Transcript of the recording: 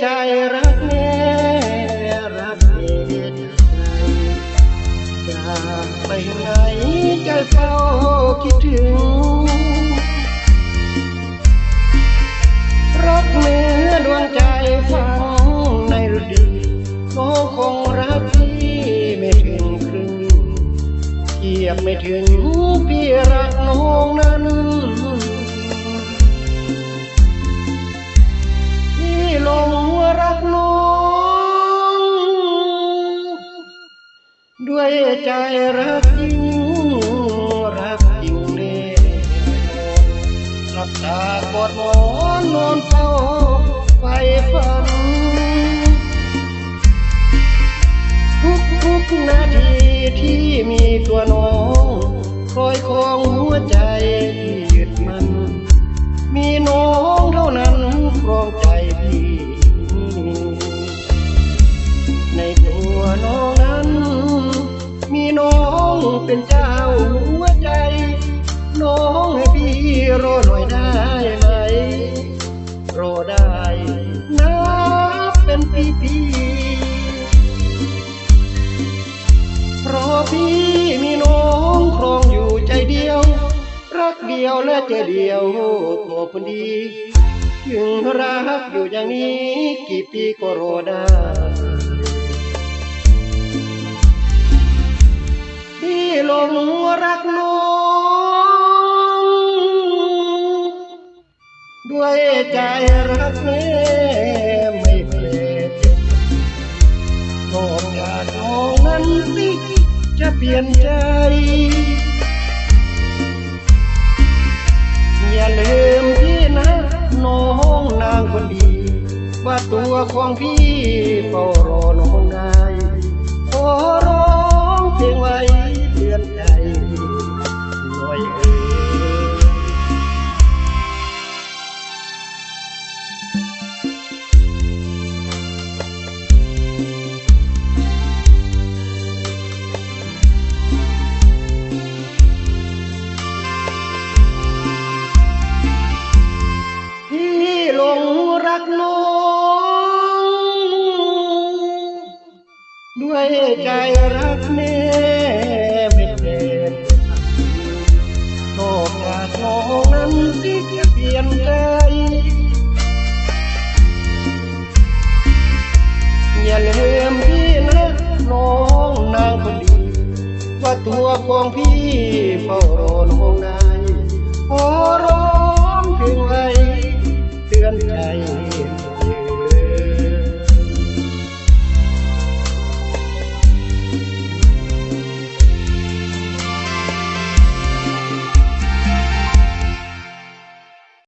ใจรักแม่รักเหตุใจจากไปไหนใจเฝ้าคิดถึง รักเนื้อดวงใจฝังในฤดีน้องคงรักพี่ไม่ถึงครึ่งเทียบไม่ถึง ด้วยใจรักจริงรักจริงเน่รักตากอดหมอนนอนเฝ้าไฟฝัน ทุกทุกๆนาทีที่มีตัวน้องคอยคองหัวใจที่ยึดมัน มีน้องเท่านั้นครองใจ เป็นเจ้าหัวใจ น้องให้พี่รอหน่อยได้ไหม รอได้นับเป็นปีปีเพราะพี่มีน้องครองอยู่ใจเดียว รักเดียวและใจเดียวตัวคนดี ถึงรักอยู่อย่างนี้กี่ปีก็รอได้ หลงรักน้องด้วยใจรักแม่ไม่เปลดนอกจากน้องนั้นสิจะเปลี่ยนใจอย่าลืมพี่นะน้องนางคนดี ว่าตัวของพี่เฝ้ารอน้องได้ขอร้อ ด้วยใจรักแม่ไม่เปลี่ยนโลกจากน้องนั้นสิเปลี่ยนใจอย่าลืมพี่นะน้องนางคนดี ว่าตัวของพี่เฝ้ารอน้องนายขอร้องเพียงไรเตือนใจ